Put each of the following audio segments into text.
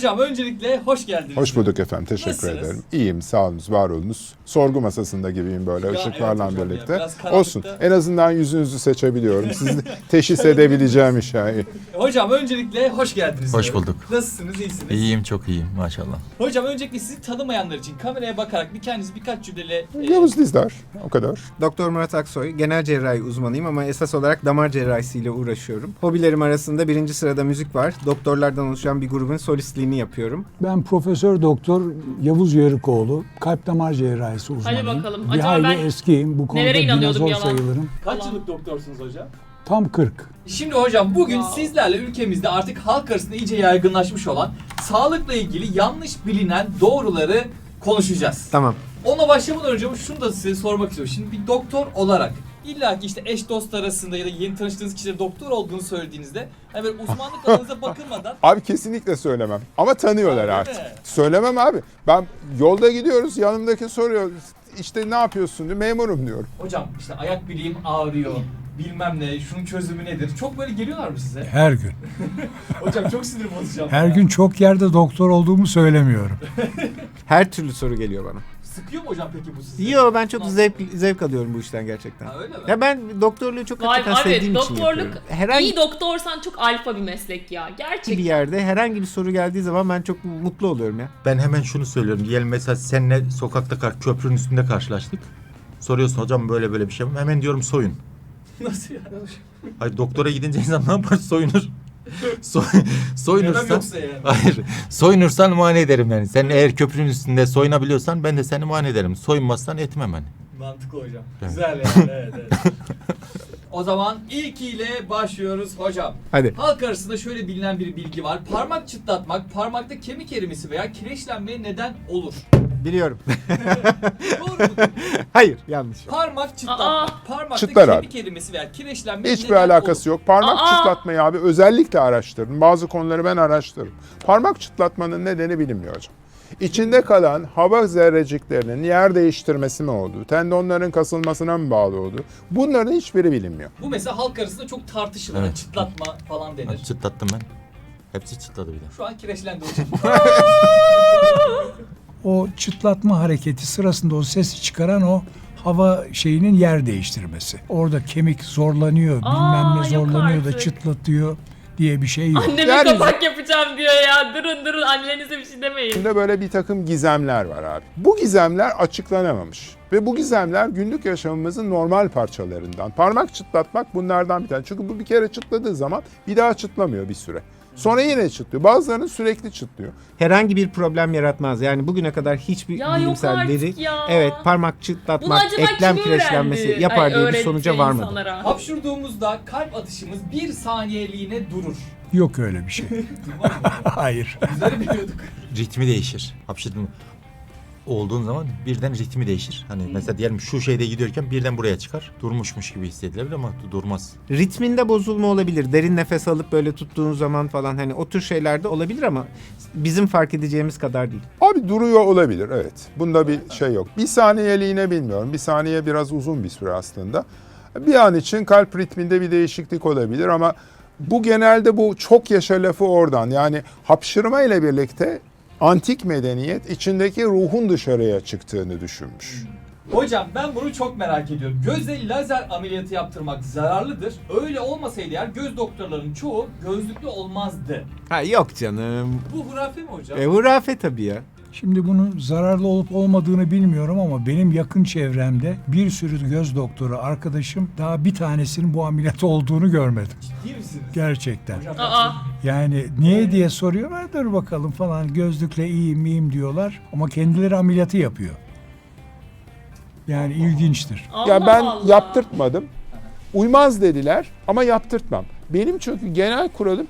Hocam öncelikle hoş geldiniz. Hoş bulduk efendim. Teşekkür Nasılsınız? ederim. İyiyim. Sağ olunuz, var olunuz. Sorgu masasında gibiyim böyle Ya, ışıklarla evet hocam ya, birlikte. biraz karanlıkta. Olsun. En azından yüzünüzü seçebiliyorum. Sizi teşhis edebileceğim iş yani. Hocam öncelikle hoş geldiniz. Hoş diyorum. bulduk. Nasılsınız, iyisiniz? İyiyim çok iyiyim maşallah. Hocam öncelikle sizi tanımayanlar için kameraya bakarak bir kendinizi birkaç cümleyle... e, Yavuz Dizdar. O kadar. Doktor Murat Aksoy, genel cerrahi uzmanıyım ama esas olarak damar cerrahisiyle uğraşıyorum. Hobilerim arasında birinci sırada müzik var. Doktorlardan oluşan bir grubun solistliğini yapıyorum. Ben Profesör Doktor Yavuz Yörükoğlu, kalp damar cerrahisi uzmanıyım. bakalım. Bir Acaba hayli ben eskiyim. Bu konuda nelere inanıyordum dinozor yalan? sayılırım. Kaç yıllık doktorsunuz hocam? Tam 40. Şimdi hocam bugün Wow. sizlerle ülkemizde artık halk arasında iyice yaygınlaşmış olan sağlıkla ilgili yanlış bilinen doğruları konuşacağız. Tamam. Ona başlamadan önce şunu da size sormak istiyorum. Şimdi bir doktor olarak illa ki işte eş dost arasında ya da yeni tanıştığınız kişiye doktor olduğunu söylediğinizde hani böyle uzmanlık alanınıza bakılmadan Abi kesinlikle söylemem. Ama tanıyorlar Aa, artık. değil mi? Söylemem abi. Ben yolda gidiyoruz. Yanımdaki soruyor. İşte ne yapıyorsun diyor. Memurum diyorum. hocam işte ayak bileğim ağrıyor bilmem ne şunun çözümü nedir? Çok böyle geliyorlar mı size? Her gün. Hocam çok sinir bozacağım. Her ya. gün çok yerde doktor olduğumu söylemiyorum. Her türlü soru geliyor bana. Sıkıyor mu hocam peki bu sizi? Yo ben çok Nasıl? zevk doktor alıyorum bu işten gerçekten. Ha, öyle mi? Ya ben doktorluğu çok Vay hakikaten abi sevdiğim için doktorluk yapıyorum. Herhangi iyi doktorsan çok alfa bir meslek ya. bir Gerçekten. yerde herhangi bir soru geldiği zaman ben çok mutlu oluyorum ya. Ben hemen şunu söylüyorum. Diyelim mesela seninle sokakta kar- köprünün üstünde karşılaştık. Soruyorsun hocam böyle böyle bir şey mi? Hemen diyorum soyun. Nasıl ya? Hayır doktora gidince insan ne yapar? Soyunur. So soyunursan... yani. Hayır. Soyunursan muayene ederim yani. Sen eğer köprünün üstünde soyunabiliyorsan ben de seni muayene ederim. Soyunmazsan etmem hani. Mantıklı hocam. Evet. Güzel yani. evet, evet. O zaman ilkiyle başlıyoruz hocam. Hadi. Halk arasında şöyle bilinen bir bilgi var. Parmak çıtlatmak parmakta kemik erimesi veya kireçlenmeye neden olur. Biliyorum. Doğru mu? Hayır yanlış. Parmak çıtlatmak parmakta Çıtlar abi. kemik erimesi veya kireçlenmeye Hiçbir neden alakası olur. yok. Parmak Aa! çıtlatmayı abi özellikle araştırın. Bazı konuları ben araştırırım. Parmak çıtlatmanın nedeni bilinmiyor hocam. İçinde kalan hava zerreciklerinin yer değiştirmesi mi oldu? Tendonların kasılmasına mı bağlı oldu? Bunların hiçbiri bilinmiyor. Bu mesela halk arasında çok tartışılır. Evet. Çıtlatma falan denir. Çıtlattım ben. Hepsi çıtladı bir de. Şu an kireçlendi hocam. O çıtlatma hareketi sırasında o sesi çıkaran o hava şeyinin yer değiştirmesi. Orada kemik zorlanıyor, Aa, bilmem ne yok zorlanıyor da artık. çıtlatıyor diye bir şey yok. Anneme Yani- kapak yapacağım diyor ya. Durun durun annenize bir şey demeyin. İçinde böyle bir takım gizemler var abi. Bu gizemler açıklanamamış. Ve bu gizemler günlük yaşamımızın normal parçalarından. Parmak çıtlatmak bunlardan bir tane. Çünkü bu bir kere çıtladığı zaman bir daha çıtlamıyor bir süre. Sonra yine çıtlıyor. Bazılarının sürekli çıtlıyor. Herhangi bir problem yaratmaz. Yani bugüne kadar hiçbir Ya bilimsel veri ya. evet parmak çıtlatmak, eklem kireçlenmesi yapar Ay, diye bir sonuca varmadı. insanlara. Hapşurduğumuzda kalp atışımız bir saniyeliğine durur. Yok öyle bir şey. Hayır. Bizleri biliyorduk. ritmi değişir. Hapşırdın olduğun zaman birden ritmi değişir. Hani mesela diyelim şu şeyde gidiyorken birden buraya çıkar. Durmuşmuş gibi hissedilebilir ama durmaz. Ritminde bozulma olabilir. Derin nefes alıp böyle tuttuğun zaman falan hani o tür şeyler de olabilir ama bizim fark edeceğimiz kadar değil. Abi duruyor olabilir evet. Bunda bir şey yok. Bir saniyeliğine bilmiyorum. Bir saniye biraz uzun bir süre aslında. Bir an için kalp ritminde bir değişiklik olabilir ama bu genelde bu çok yaşa lafı oradan. Yani hapşırma ile birlikte antik medeniyet içindeki ruhun dışarıya çıktığını düşünmüş. Hocam ben bunu çok merak ediyorum. Gözde lazer ameliyatı yaptırmak zararlıdır. Öyle olmasaydı eğer göz doktorlarının çoğu gözlüklü olmazdı. Ha yok canım. Bu hurafe mi hocam? E hurafe tabii ya. Şimdi bunun zararlı olup olmadığını bilmiyorum ama benim yakın çevremde bir sürü göz doktoru arkadaşım daha bir tanesinin bu ameliyat olduğunu görmedim. Ciddi misiniz? Gerçekten. Aa, Yani niye diye soruyorlar dur bakalım falan gözlükle iyiyim iyiyim diyorlar ama kendileri ameliyatı yapıyor. Yani ilginçtir. Allah ya ben Allah. yaptırtmadım. Uymaz dediler ama yaptırtmam. Benim çünkü genel kuralım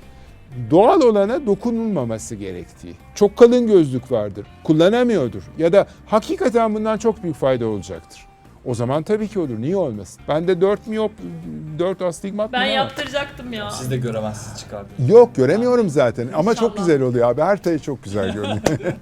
doğal olana dokunulmaması gerektiği. Çok kalın gözlük vardır. Kullanamıyordur. Ya da hakikaten bundan çok büyük fayda olacaktır. O zaman tabii ki olur. Niye olmasın? Bende 4 miyop, 4 astigmat Ben mı yaptıracaktım ya. Siz de göremezsiniz çıkardınız. Yok göremiyorum zaten ama çok güzel oluyor abi. Her şey çok güzel görünüyor.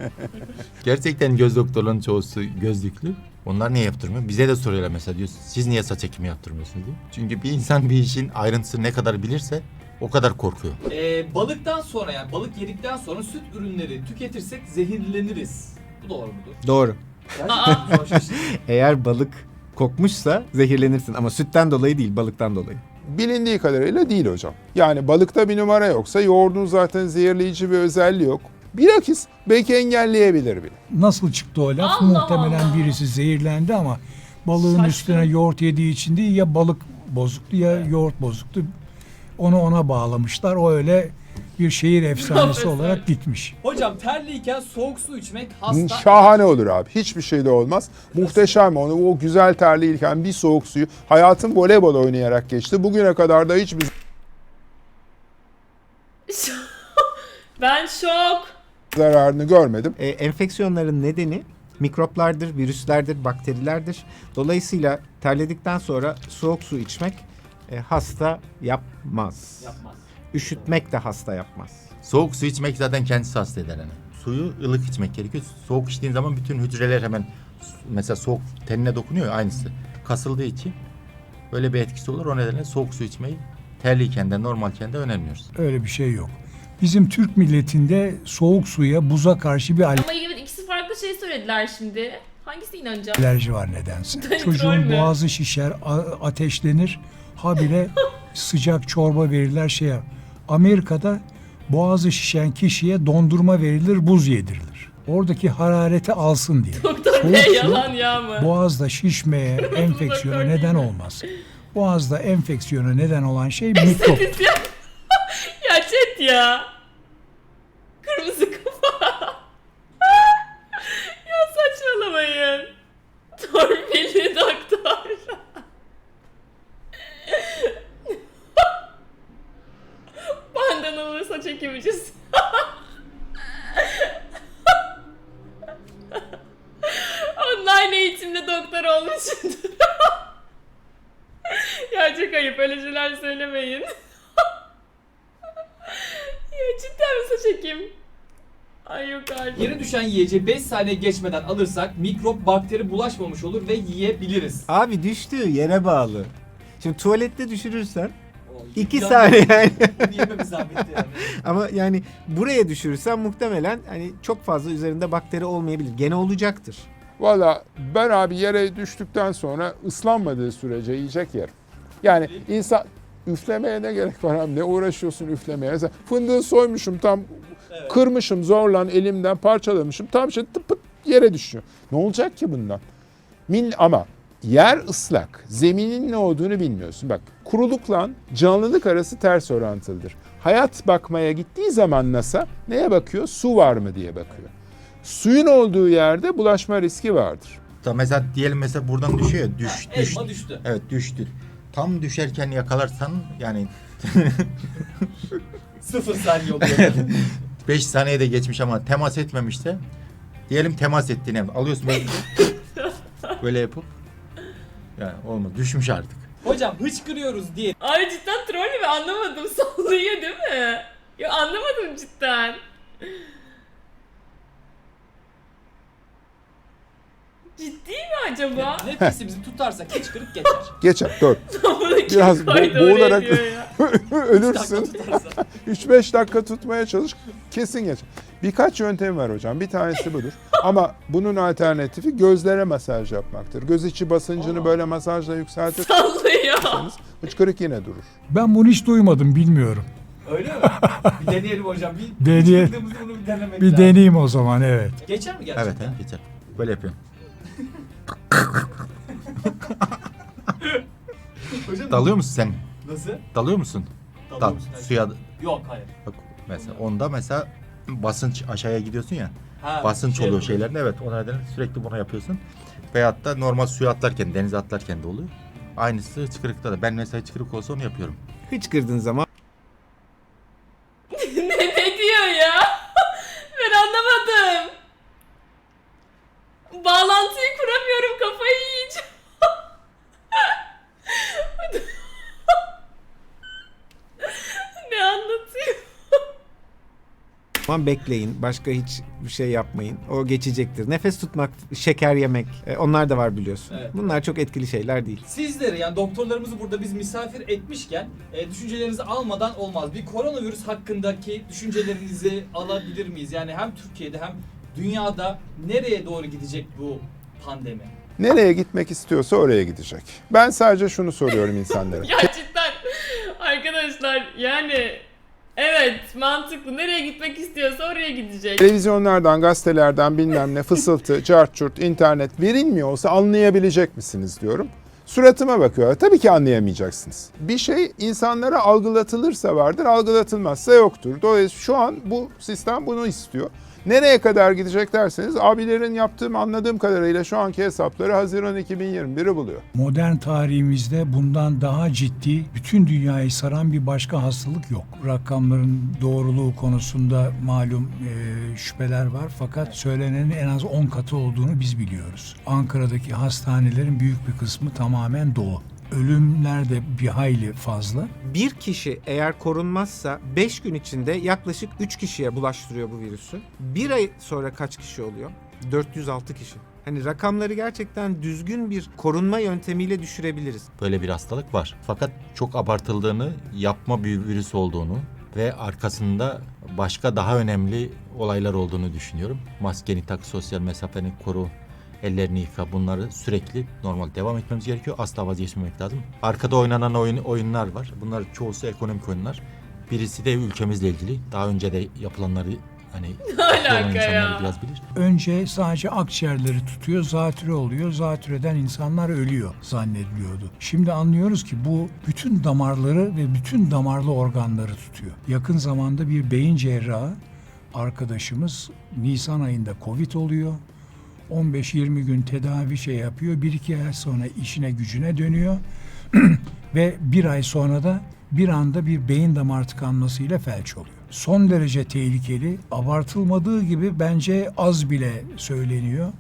Gerçekten göz doktorlarının çoğusu gözlüklü. Onlar niye yaptırmıyor? Bize de soruyorlar mesela diyor. Siz niye saç ekimi yaptırmıyorsunuz diye. Çünkü bir insan bir işin ayrıntısını ne kadar bilirse O kadar korkuyor. Ee, balıktan sonra yani balık yedikten sonra süt ürünleri tüketirsek zehirleniriz. Bu doğru mudur? Doğru. Gerçekten şaşırdım. Eğer balık kokmuşsa zehirlenirsin ama sütten dolayı değil balıktan dolayı. Bilindiği kadarıyla değil hocam. Yani balıkta bir numara yoksa yoğurdun zaten zehirleyici bir özelliği yok. Bilakis belki engelleyebilir bile. Nasıl çıktı o laf? Allah Muhtemelen Allah. birisi zehirlendi ama balığın Şaşkın. üstüne yoğurt yediği için değil ya balık bozuktu ya yoğurt bozuktu. Onu ona bağlamışlar. O öyle bir şehir efsanesi Profesör. olarak gitmiş. Hocam terliyken soğuk su içmek hasta. Şahane olur abi. Hiçbir şey de olmaz. Muhteşem onu o güzel terliyken bir soğuk suyu. Hayatım voleybol oynayarak geçti. Bugüne kadar da hiçbir ben şok. zararını görmedim. E, enfeksiyonların nedeni mikroplardır, virüslerdir, bakterilerdir. Dolayısıyla terledikten sonra soğuk su içmek e, hasta yapmaz. Yapmaz. Üşütmek de hasta yapmaz. Soğuk su içmek zaten kendisi hasta eder hani. Suyu ılık içmek gerekiyor. Soğuk içtiğin zaman bütün hücreler hemen mesela soğuk tenine dokunuyor ya aynısı. Kasıldığı için böyle bir etkisi olur. O nedenle soğuk su içmeyi terliyken de normalken de önermiyoruz. Öyle bir şey yok. Bizim Türk milletinde soğuk suya, buza karşı bir Ama evet ikisi farklı şey söylediler şimdi. Hangisine inanacağım? alerji var nedense. Troll Çocuğun mü? boğazı şişer, a- ateşlenir. Habire sıcak çorba verirler şey yap. Amerika'da boğazı şişen kişiye dondurma verilir, buz yedirilir. Oradaki harareti alsın diye. Doktor Soğuk Bey yalan ya mı? Boğazda şişmeye, enfeksiyona neden olmaz. Boğazda enfeksiyona neden olan şey mikrop. ya chat ya. Kırmızı kafa. ya saçmalamayın. Torpilli doktor. Ekimicisi. Online eğitimde doktor olmuşsundur. ya çok ayıp öyle şeyler söylemeyin. ya cidden mi saç ekim? Ay yok artık. Yere düşen yiyeceği 5 saniye geçmeden alırsak mikrop bakteri bulaşmamış olur ve yiyebiliriz. Abi düştüğü yere bağlı. Şimdi tuvalette düşürürsen iki saniye yani. Yememiz zahmetli yani. Ama yani buraya düşürürsen muhtemelen hani çok fazla üzerinde bakteri olmayabilir. Gene olacaktır. Valla ben abi yere düştükten sonra ıslanmadığı sürece yiyecek yerim. Yani insan üflemeye ne gerek var abi ne uğraşıyorsun üflemeye. Mesela fındığı soymuşum tam Evet. kırmışım zorlan elimden parçalamışım tam şey tıp pıt yere düşüyor. Ne olacak ki bundan? Min ama yer ıslak. Zeminin ne olduğunu bilmiyorsun. Bak kurulukla canlılık arası ters orantılıdır. Hayat bakmaya gittiği zaman NASA neye bakıyor? Su var mı diye bakıyor. Suyun olduğu yerde bulaşma riski vardır. Da mesela diyelim mesela buradan düşüyor ya, düş düş. Elma düştü. Evet düştü. Tam düşerken yakalarsan yani Sıfır saniye oluyor. 5 saniye de geçmiş ama temas etmemişse diyelim temas ettiğini alıyorsun böyle böyle yapıp yani olmadı düşmüş artık. Hocam hıçkırıyoruz diye Ay cidden troll mü? Anlamadım. Sallıyor değil mi? Ya anlamadım cidden. Ciddi mi acaba? nefesimizi tutarsak hıçkırık geçer. Geçer dur. Biraz bo- boğularak-. Ölürsün. Tutarsa. 3-5 dakika tutmaya çalış. Kesin geçer. Birkaç yöntem var hocam. Bir tanesi budur. Ama bunun alternatifi gözlere masaj yapmaktır. Göz içi basıncını Aa. böyle masajla yükseltirseniz Sallıyor. hıçkırık yine durur. Ben bunu hiç duymadım, bilmiyorum. Öyle mi? Bir deneyelim hocam. Bir Deneye- bunu bir denemek Bir lazım. deneyeyim o zaman, evet. Geçer mi gerçekten? Evet he, geçer. Böyle yapıyorum. Hocam, Dalıyor musun sen? Nasıl? Dalıyor musun? Dalıyor Dal. musun? Suya Yok hayır. bak mesela onda mesela basınç aşağıya gidiyorsun ya. Ha, basınç şey oluyor şeylerde evet o nedenle sürekli bunu yapıyorsun. Veyahut da normal suya atlarken denize atlarken de oluyor. Aynısı çıkırıkta da. Ben mesela çıkırık olsa onu yapıyorum. Hıçkırdığın zaman ne, ne diyor ya? ben anlamadım. Bağlantıyı kuramıyorum kafayı yiyeceğim. ne anlatıyor? Ama bekleyin. Başka hiç bir şey yapmayın. O geçecektir. Nefes tutmak, şeker yemek e, onlar da var biliyorsun. Evet. Bunlar çok etkili şeyler değil. Sizleri yani doktorlarımızı burada biz misafir etmişken e, düşüncelerinizi almadan olmaz. Bir koronavirüs hakkındaki düşüncelerinizi alabilir miyiz? Yani hem Türkiye'de hem dünyada nereye doğru gidecek bu pandemi? Nereye gitmek istiyorsa oraya gidecek. Ben sadece şunu soruyorum insanlara. Ya cidden arkadaşlar yani evet mantıklı. Nereye gitmek istiyorsa oraya gidecek. Televizyonlardan, gazetelerden bilmem ne fısıltı, cart çurt, internet verilmiyor olsa anlayabilecek misiniz diyorum. Suratıma bakıyorlar. Tabii ki anlayamayacaksınız. Bir şey insanlara algılatılırsa vardır, algılatılmazsa yoktur. Dolayısıyla şu an bu sistem bunu istiyor. Nereye kadar gidecek derseniz abilerin yaptığım anladığım kadarıyla şu anki hesapları Haziran 2021'i buluyor. Modern tarihimizde bundan daha ciddi bütün dünyayı saran bir başka hastalık yok. Rakamların doğruluğu konusunda malum e, şüpheler var fakat söylenenin en az 10 katı olduğunu biz biliyoruz. Ankara'daki hastanelerin büyük bir kısmı tamamen dolu. Ölümler de bir hayli fazla. Bir kişi eğer korunmazsa 5 gün içinde yaklaşık 3 kişiye bulaştırıyor bu virüsü. Bir ay sonra kaç kişi oluyor? 406 kişi. Hani rakamları gerçekten düzgün bir korunma yöntemiyle düşürebiliriz. Böyle bir hastalık var. Fakat çok abartıldığını, yapma bir virüs olduğunu ve arkasında başka daha önemli olaylar olduğunu düşünüyorum. Maskeni tak, sosyal mesafeni koru, ellerini yıka bunları sürekli normal devam etmemiz gerekiyor. Asla vazgeçmemek lazım. Arkada oynanan oyun, oyunlar var. Bunlar çoğusu ekonomik oyunlar. Birisi de ülkemizle ilgili. Daha önce de yapılanları hani alaka insanlar ya? biraz bilir. Önce sadece akciğerleri tutuyor, zatüre oluyor. Zatürreden insanlar ölüyor zannediliyordu. Şimdi anlıyoruz ki bu bütün damarları ve bütün damarlı organları tutuyor. Yakın zamanda bir beyin cerrahı arkadaşımız Nisan ayında Covid oluyor. 15-20 gün tedavi şey yapıyor. 1-2 ay sonra işine gücüne dönüyor. ve bir ay sonra da bir anda bir beyin damar tıkanmasıyla felç oluyor. Son derece tehlikeli, abartılmadığı gibi bence az bile söyleniyor.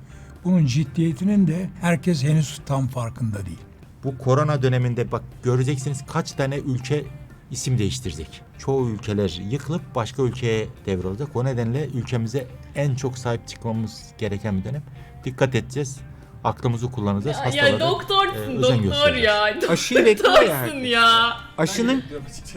Bunun ciddiyetinin de herkes henüz tam farkında değil. Bu korona döneminde bak göreceksiniz kaç tane ülke isim değiştirecek. Çoğu ülkeler yıkılıp başka ülkeye devrolacak. O nedenle ülkemize en çok sahip çıkmamız gereken bir dönem. Dikkat edeceğiz. Aklımızı kullanacağız. Ya, ya doktorsun e, özen doktor göstereceğiz. ya. Aşıyı bekliyor ya Doktorsun herkes. ya. Aşının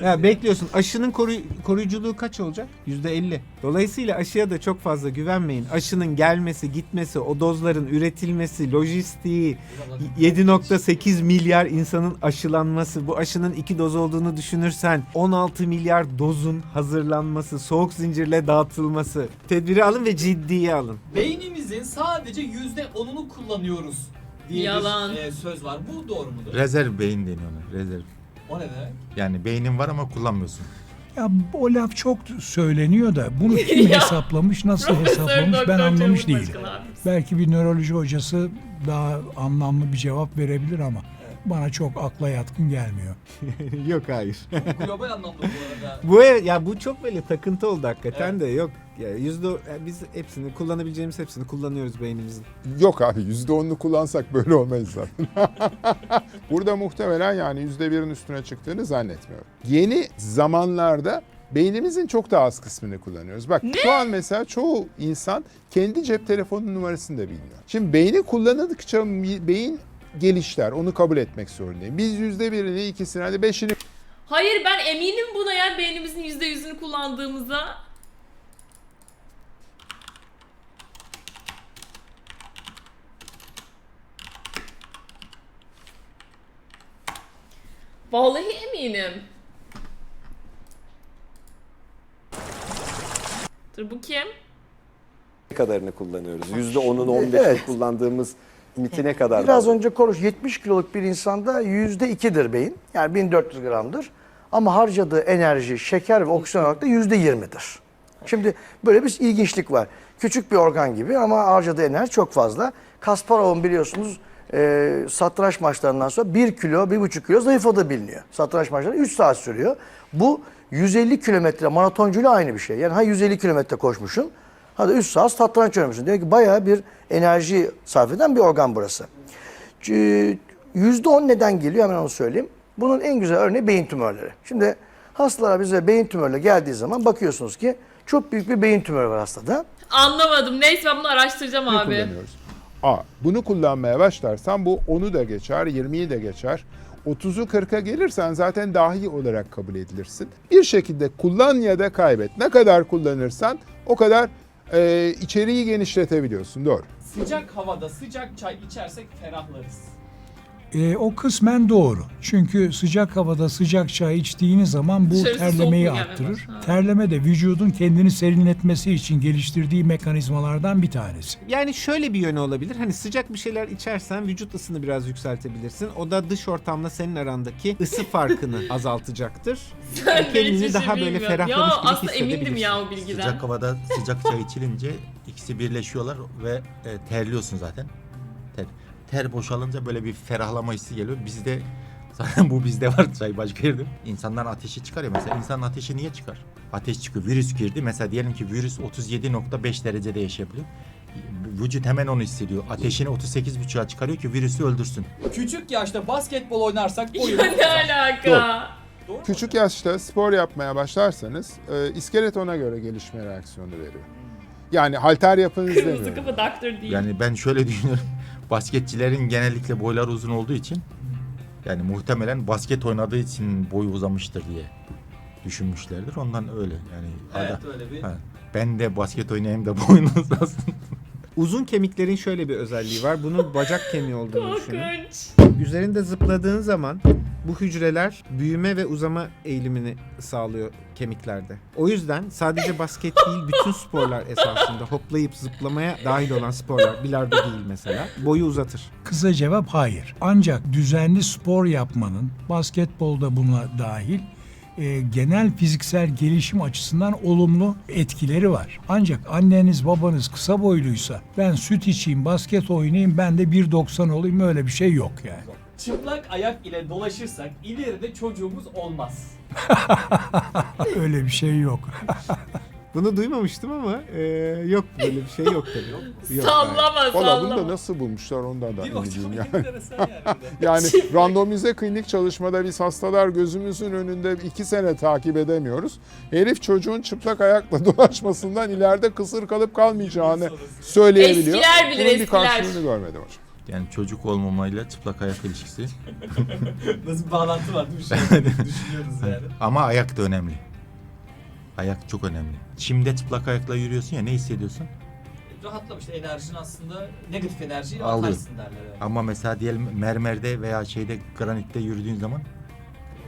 ya bekliyorsun. Aşının koru- koruyuculuğu kaç olacak? %50. Dolayısıyla aşıya da çok fazla güvenmeyin. Aşının gelmesi, gitmesi, o dozların üretilmesi, lojistiği, 7.8 milyar insanın aşılanması, bu aşının iki doz olduğunu düşünürsen 16 milyar dozun hazırlanması, soğuk zincirle dağıtılması. Tedbiri alın ve ciddiye alın. Beynimizin sadece yüzde onunu kullanıyoruz diye Yalan. bir e, söz var. Bu doğru mudur? Rezerv beyin deniyor ona. Rezerv. O ne demek? Yani beynin var ama kullanmıyorsun. Ya o laf çok söyleniyor da bunu kim Ya. hesaplamış, nasıl Profesör hesaplamış ben anlamış değilim. Başkan abimiz. Belki bir nöroloji hocası daha anlamlı bir cevap verebilir ama bana çok akla yatkın gelmiyor. yok hayır. Global anlamda bu arada. Bu ev- ya bu çok böyle takıntı oldu hakikaten de yok. Ya yüzde ya biz hepsini kullanabileceğimiz hepsini kullanıyoruz beynimizin. Yok abi %10'unu kullansak böyle olmayız zaten. Burada muhtemelen yani %1'in üstüne çıktığını zannetmiyorum. Yeni zamanlarda beynimizin çok daha az kısmını kullanıyoruz. Bak şu an mesela çoğu insan kendi cep telefonu numarasını da bilmiyor. Şimdi beyni kullanıldıkça beyin gelişler. Onu kabul etmek zorundayım. Biz %1'ini, ikisini, hadi beşini Hayır ben eminim buna ya beynimizin yüzde yüzünü kullandığımıza. Vallahi eminim. Dur bu kim? Ne kadarını kullanıyoruz? %10'unu 15'ini Evet. kullandığımız mitine kadar. Biraz var. önce konuş 70 kiloluk bir insanda yüzde ikidir beyin. Yani 1400 gramdır. Ama harcadığı enerji, şeker ve oksijen olarak da yüzde yirmidir. Şimdi böyle bir ilginçlik var. Küçük bir organ gibi ama harcadığı enerji çok fazla. Kasparov'un biliyorsunuz e, satranç maçlarından sonra 1 kilo, 1,5 kilo zayıfladığı biliniyor. Satranç maçları 3 saat sürüyor. Bu 150 kilometre maratoncuyla aynı bir şey. Yani ha 150 kilometre koşmuşsun, ha da 3 saat satranç oynamışsın. Demek ki bayağı bir enerji sarf eden bir organ burası. Ee, %10 neden geliyor hemen onu söyleyeyim. Bunun en güzel örneği beyin tümörleri. Şimdi hastalara bize beyin tümörle geldiği zaman bakıyorsunuz ki Çok büyük bir beyin tümörü var hastada. Anlamadım. Neyse ben bunu araştıracağım Ne abi. kullanıyoruz? A. Bunu kullanmaya başlarsan bu 10'u da geçer, 20'yi de geçer. 30'u 40'a gelirsen zaten dahi olarak kabul edilirsin. Bir şekilde kullan ya da kaybet. Ne kadar kullanırsan o kadar e, içeriği genişletebiliyorsun. Doğru. Sıcak havada sıcak çay içersek ferahlarız. E, o kısmen doğru. Çünkü sıcak havada sıcak çay içtiğiniz zaman bu Dışarısı terlemeyi soğuk mu gelmeye arttırır. başlar? Terleme de vücudun kendini serinletmesi için geliştirdiği mekanizmalardan bir tanesi. Yani şöyle bir yönü olabilir. Hani sıcak bir şeyler içersen vücut ısını biraz yükseltebilirsin. O da dış ortamla senin arandaki ısı farkını azaltacaktır. De hiç Kendini işi daha böyle ferahlamış ya, gibi aslında emindim hissedebilirsin. ya o bilgiden. Sıcak havada sıcak çay içilince ikisi birleşiyorlar ve e, terliyorsun zaten. Ter, boşalınca böyle bir ferahlama hissi geliyor. Bizde zaten bu bizde var çay başka yerde. İnsanların ateşi çıkar ya mesela. İnsanın ateşi niye çıkar? Ateş çıkıyor. Virüs girdi. Mesela diyelim ki virüs 37.5 derecede yaşayabiliyor. Vücut hemen onu hissediyor. Ateşini 38.5'a çıkarıyor ki virüsü öldürsün. Küçük yaşta basketbol oynarsak boyumuz ne alaka? Doğru mu? Küçük yaşta spor yapmaya başlarsanız e, iskelet ona göre gelişme reaksiyonu veriyor. Yani halter yapınız Kırmızı demiyorum. kafa doktor değil. Yani ben şöyle düşünüyorum. Basketçilerin genellikle boyları uzun olduğu için yani muhtemelen basket oynadığı için boyu uzamıştır diye düşünmüşlerdir. Ondan öyle. Yani Evet ada- öyle bir. Ha, ben de basket oynayayım da boyun uzasın. Uzun kemiklerin şöyle bir özelliği var. Bunun bacak kemiği olduğunu düşünün. Üzerinde zıpladığın zaman bu hücreler büyüme ve uzama eğilimini sağlıyor kemiklerde. O yüzden sadece basket değil bütün sporlar esasında hoplayıp zıplamaya dahil olan sporlar, bilardo değil mesela, boyu uzatır. Kısa cevap hayır. Ancak düzenli spor yapmanın, basketbolda buna dahil, e, genel fiziksel gelişim açısından olumlu etkileri var. Ancak anneniz babanız kısa boyluysa ben süt içeyim, basket oynayayım, ben de 1.90 olayım öyle bir şey yok yani. Çıplak ayak ile dolaşırsak ileride çocuğumuz olmaz. Öyle bir şey yok. Bunu duymamıştım ama e, yok böyle bir şey yok tabii. Yok. Sallama Valla bunu sallama. da nasıl bulmuşlar ondan da değilim yani. Yani. Yani randomize klinik çalışmada biz hastalar gözümüzün önünde iki sene takip edemiyoruz. Herif çocuğun çıplak ayakla dolaşmasından ileride kısır kalıp kalmayacağını söyleyebiliyor. Eskiler bilir, Bunun bir karşılığını görmedim hocam. Yani çocuk olmamayla çıplak ayak ilişkisi. Nasıl bir bağlantı var değil mi? Şu an düşünüyoruz yani. Ama ayak da önemli. Ayak çok önemli. Çimde çıplak ayakla yürüyorsun ya ne hissediyorsun? Rahatlamış enerjin aslında negatif enerjiyi Alıyor. atarsın derler. Yani. Ama mesela diyelim mermerde veya şeyde granitte yürüdüğün zaman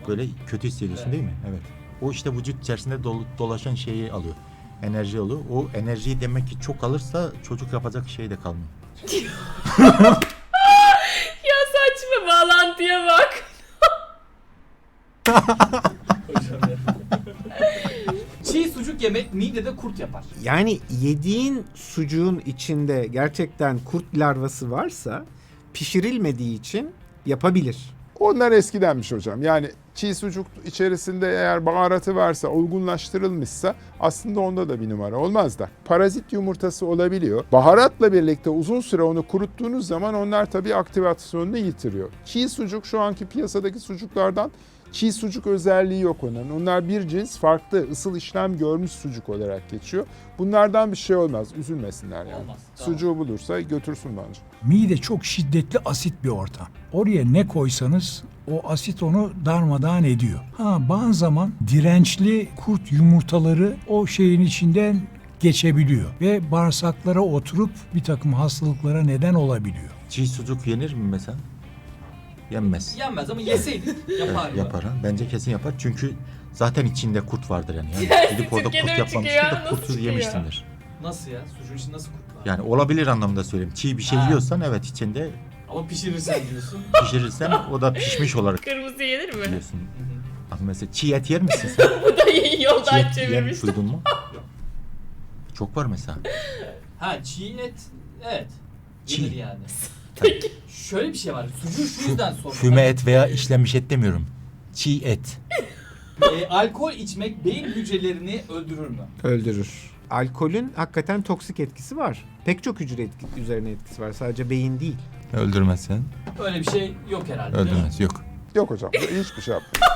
böyle kötü hissediyorsun Evet. değil mi? Evet. O işte vücut içerisinde dolu- dolaşan şeyi alıyor. Enerji alıyor. O enerjiyi demek ki çok alırsa çocuk yapacak şey de kalmıyor. Ya saçma bağlantıya bak. Hocam ya. Çiğ sucuk yemek midede kurt yapar. Yani yediğin sucuğun içinde gerçekten kurt larvası varsa pişirilmediği için yapabilir. Onlar eskidenmiş hocam. Yani çiğ sucuk içerisinde eğer baharatı varsa, olgunlaştırılmışsa aslında onda da bir numara olmaz da. Parazit yumurtası olabiliyor. Baharatla birlikte uzun süre onu kuruttuğunuz zaman onlar tabii aktivasyonunu yitiriyor. Çiğ sucuk şu anki piyasadaki sucuklardan çiğ sucuk özelliği yok onun. Onlar bir cins farklı ısıl işlem görmüş sucuk olarak geçiyor. Bunlardan bir şey olmaz. Üzülmesinler yani. Olmaz, tamam. Sucuğu bulursa götürsün bence. Mide çok şiddetli asit bir ortam. Oraya ne koysanız o asit onu darmadağın ediyor. Ha bazı zaman dirençli kurt yumurtaları o şeyin içinden geçebiliyor ve bağırsaklara oturup bir takım hastalıklara neden olabiliyor. Çiğ sucuk yenir mi mesela? Yenmez. Yenmez ama yeseydik yapar Evet, mı? yapar ha. Bence kesin yapar. Çünkü zaten içinde kurt vardır yani. yani gidip orada Türkiye'de kurt mi yapmamıştır çıkıyor? da Nasıl kurtu çıkıyor? yemişsindir. Nasıl ya? Sucuğun içinde nasıl kurt var? Yani olabilir anlamda söyleyeyim. Çiğ bir şey Ha. yiyorsan evet içinde Ama pişirirsen diyorsun. pişirirsen o da pişmiş olarak Kırmızı yenir mi? yiyorsun. Ama mesela çiğ et yer misin sen? Bu da iyi çiğ yoldan et yiyen çevirmiş. duydun mu? Çok var mesela. Ha çiğ et evet. Çiğ. Yenir yani. Tabii. Şöyle bir şey var. Sucuğu şu yüzden sordum. Füme et veya işlenmiş et demiyorum. Çiğ et. E, alkol içmek beyin hücrelerini öldürür mü? Öldürür. Alkolün hakikaten toksik etkisi var. Pek çok hücre etki, üzerine etkisi var. Sadece beyin değil. Öldürmez sen. Öyle bir şey yok herhalde. değil mi? Öldürmez. Yok. Yok hocam hiçbir şey yapmıyor.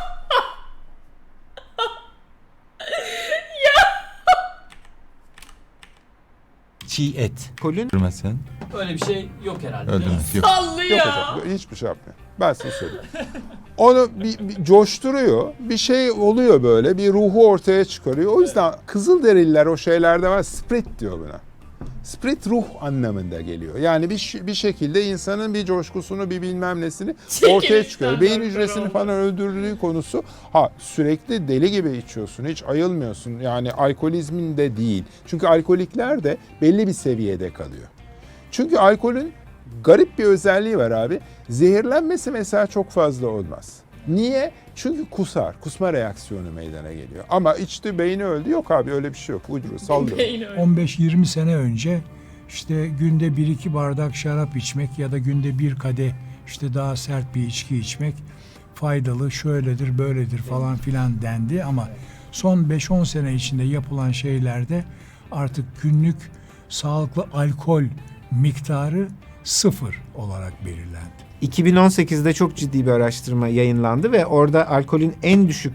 çiğ et. Kolün Öldürmezsen Öyle bir şey yok herhalde. değil mi? öldürmez. Yok. Sallıyor. Yok hocam hiçbir şey yapmıyor. Ben size söyleyeyim. Onu bir, bir coşturuyor. Bir şey oluyor böyle. Bir ruhu ortaya çıkarıyor. O yüzden Kızılderililer o şeylerde var. Spirit diyor buna. Spirit ruh anlamında geliyor. Yani bir, bir şekilde insanın bir coşkusunu, bir bilmem nesini ortaya çıkıyor. Beyin hücresini falan öldürdüğü konusu. Ha sürekli deli gibi içiyorsun. Hiç ayılmıyorsun. Yani alkolizmin de değil. Çünkü alkolikler de belli bir seviyede kalıyor. Çünkü alkolün garip bir özelliği var abi. Zehirlenmesi mesela çok fazla olmaz. Niye? Çünkü kusar. Kusma reaksiyonu meydana geliyor. Ama içti beyni öldü. Yok abi öyle bir şey yok. Uyduruyor, sallıyor. Beyin öyle. 15-20 sene önce işte günde 1-2 bardak şarap içmek ya da günde bir kadeh işte daha sert bir içki içmek faydalı, şöyledir, böyledir falan filan dendi ama son 5-10 sene içinde yapılan şeylerde artık günlük sağlıklı alkol miktarı sıfır olarak belirlendi. 2018'de çok ciddi bir araştırma yayınlandı ve orada alkolün en düşük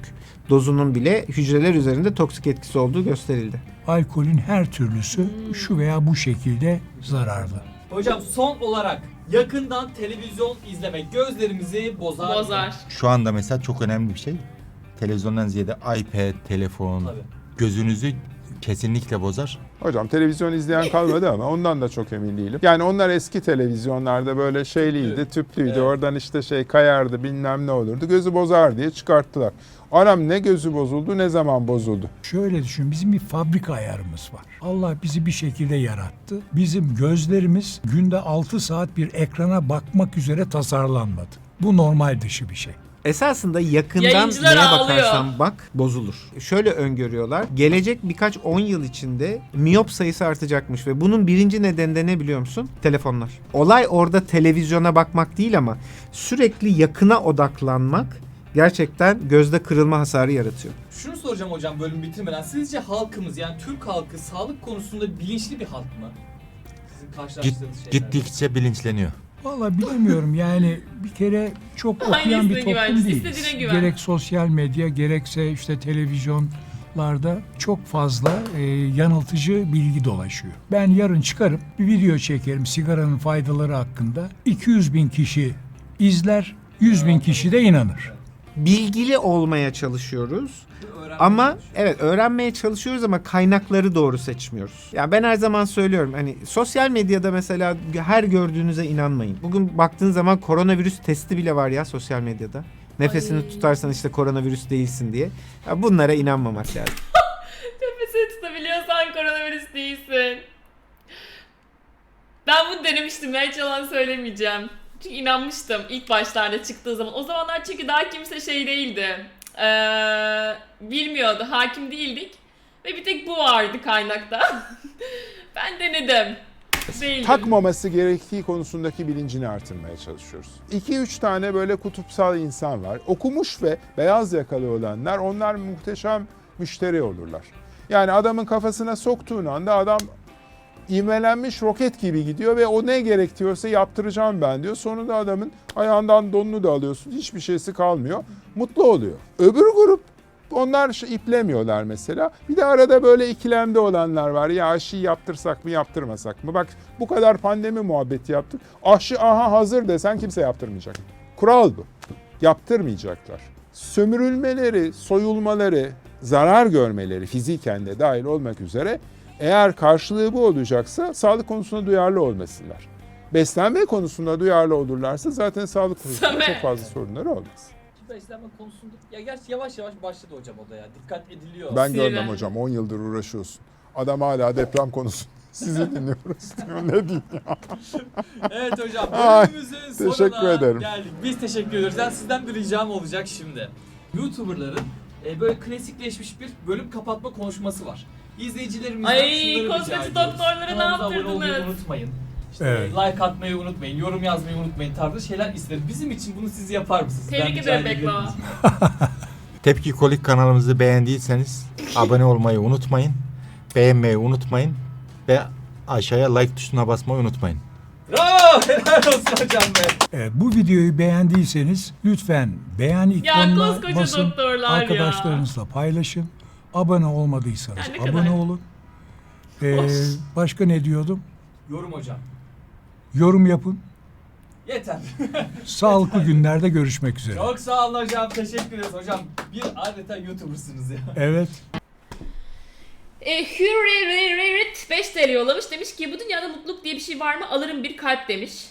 dozunun bile hücreler üzerinde toksik etkisi olduğu gösterildi. Alkolün her türlüsü şu veya bu şekilde zararlı. Hocam son olarak yakından televizyon izlemek gözlerimizi bozar. Bozar. Şu anda mesela çok önemli bir şey. Televizyondan ziyade iPad, telefon Tabii. gözünüzü kesinlikle bozar. Hocam televizyon izleyen kalmadı ama ondan da çok emin değilim. Yani onlar eski televizyonlarda böyle şeyliydi, tüplüydü. Evet. Oradan işte şey kayardı bilmem ne olurdu. Gözü bozar diye çıkarttılar. Aram ne gözü bozuldu ne zaman bozuldu. Şöyle düşün bizim bir fabrika ayarımız var. Allah bizi bir şekilde yarattı. Bizim gözlerimiz günde 6 saat bir ekrana bakmak üzere tasarlanmadı. Bu normal dışı bir şey. Esasında yakından Yayıncılar neye ağlıyor. bakarsan bak bozulur. Şöyle öngörüyorlar. Gelecek birkaç 10 yıl içinde miyop sayısı artacakmış ve bunun birinci nedeni de ne biliyor musun? Telefonlar. Olay orada televizyona bakmak değil ama sürekli yakına odaklanmak gerçekten gözde kırılma hasarı yaratıyor. Şunu soracağım hocam bölüm bitirmeden. Sizce halkımız yani Türk halkı sağlık konusunda bilinçli bir halk mı? Sizin Git, karşılaştığınız şeyler. gittikçe bilinçleniyor. Vallahi bilemiyorum yani bir kere çok okuyan bir toplum güvenci? değiliz. Güven. Gerek sosyal medya gerekse işte televizyonlarda çok fazla e, yanıltıcı bilgi dolaşıyor. Ben yarın çıkarım bir video çekerim sigaranın faydaları hakkında. 200 bin kişi izler, 100 bin kişi de inanır. Bilgili olmaya çalışıyoruz. Öğrenmeye Ama çalışıyor. evet öğrenmeye çalışıyoruz ama kaynakları doğru seçmiyoruz. Ya ben her zaman söylüyorum hani sosyal medyada mesela her gördüğünüze inanmayın. Bugün baktığın zaman koronavirüs testi bile var ya sosyal medyada. Nefesini Ay. tutarsan işte koronavirüs değilsin diye. Ya bunlara inanmamak lazım. Nefesini tutabiliyorsan koronavirüs değilsin. Ben bunu denemiştim. Ben hiç yalan söylemeyeceğim. Çünkü inanmıştım ilk başlarda çıktığı zaman. O zamanlar çünkü daha kimse şey değildi. Ee, bilmiyordu. Hakim değildik. Ve bir tek bu vardı kaynakta. ben denedim. Değildim. Takmaması gerektiği konusundaki bilincini artırmaya çalışıyoruz. 2-3 tane böyle kutupsal insan var. Okumuş ve beyaz yakalı olanlar onlar muhteşem müşteri olurlar. Yani adamın kafasına soktuğun anda adam ivmelenmiş roket gibi gidiyor ve o ne gerekiyorsa yaptıracağım ben diyor. Sonunda adamın ayağından donunu da alıyorsun. Hiçbir şeysi kalmıyor. Mutlu oluyor. Öbür grup onlar şey iplemiyorlar mesela. Bir de arada böyle ikilemde olanlar var. Ya aşıyı yaptırsak mı yaptırmasak mı? Bak bu kadar pandemi muhabbeti yaptık. Aşı aha hazır desen kimse yaptırmayacak. Kural bu. Yaptırmayacaklar. Sömürülmeleri, soyulmaları, zarar görmeleri fiziken de dahil olmak üzere eğer karşılığı bu olacaksa sağlık konusunda duyarlı olmasınlar. Beslenme konusunda duyarlı olurlarsa zaten sağlık konusunda Samet. çok fazla sorunları olmaz. beslenme konusunda ya gerçi yavaş yavaş başladı hocam o da ya. Dikkat ediliyor. Ben Sinirlen- görmem hocam 10 yıldır uğraşıyorsun. Adam hala deprem konusu. Sizi dinliyoruz diyor. Ne diyeyim ya? Evet hocam Ay, bölümümüzün teşekkür sonuna ederim. geldik. Biz teşekkür ediyoruz. Yani sizden bir ricam olacak şimdi. YouTuber'ların e, böyle klasikleşmiş bir bölüm kapatma konuşması var. İzleyicilerimizden Ay, şunları rica ediyoruz. doktorlara ne Kanalımıza abone olmayı yaptırdınız? unutmayın. İşte Evet. like atmayı unutmayın, yorum yazmayı unutmayın tarzı şeyler isteriz. Bizim için bunu siz yapar mısınız? Ben Tebrik rica ederim edebilir miyim? Tepki Kolik kanalımızı beğendiyseniz abone olmayı unutmayın. Beğenmeyi unutmayın. Ve aşağıya like tuşuna basmayı unutmayın. Bravo! Helal olsun hocam be. Evet, bu videoyu beğendiyseniz lütfen beğen ikonuna koskoca basın, doktorlar ya. arkadaşlarınızla paylaşın. Abone olmadıysanız Ya ne abone kadar- olun. Ee, başka ne diyordum? Yorum hocam. Yorum yapın. Yeter. Sağlıklı günlerde görüşmek üzere. Çok sağ olun hocam. Teşekkür ederiz hocam. Bir adeta YouTuber'sınız ya. Evet. E, Hürriyet 5 TL yollamış. Demiş ki bu dünyada mutluluk diye bir şey var mı? Alırım bir kalp demiş.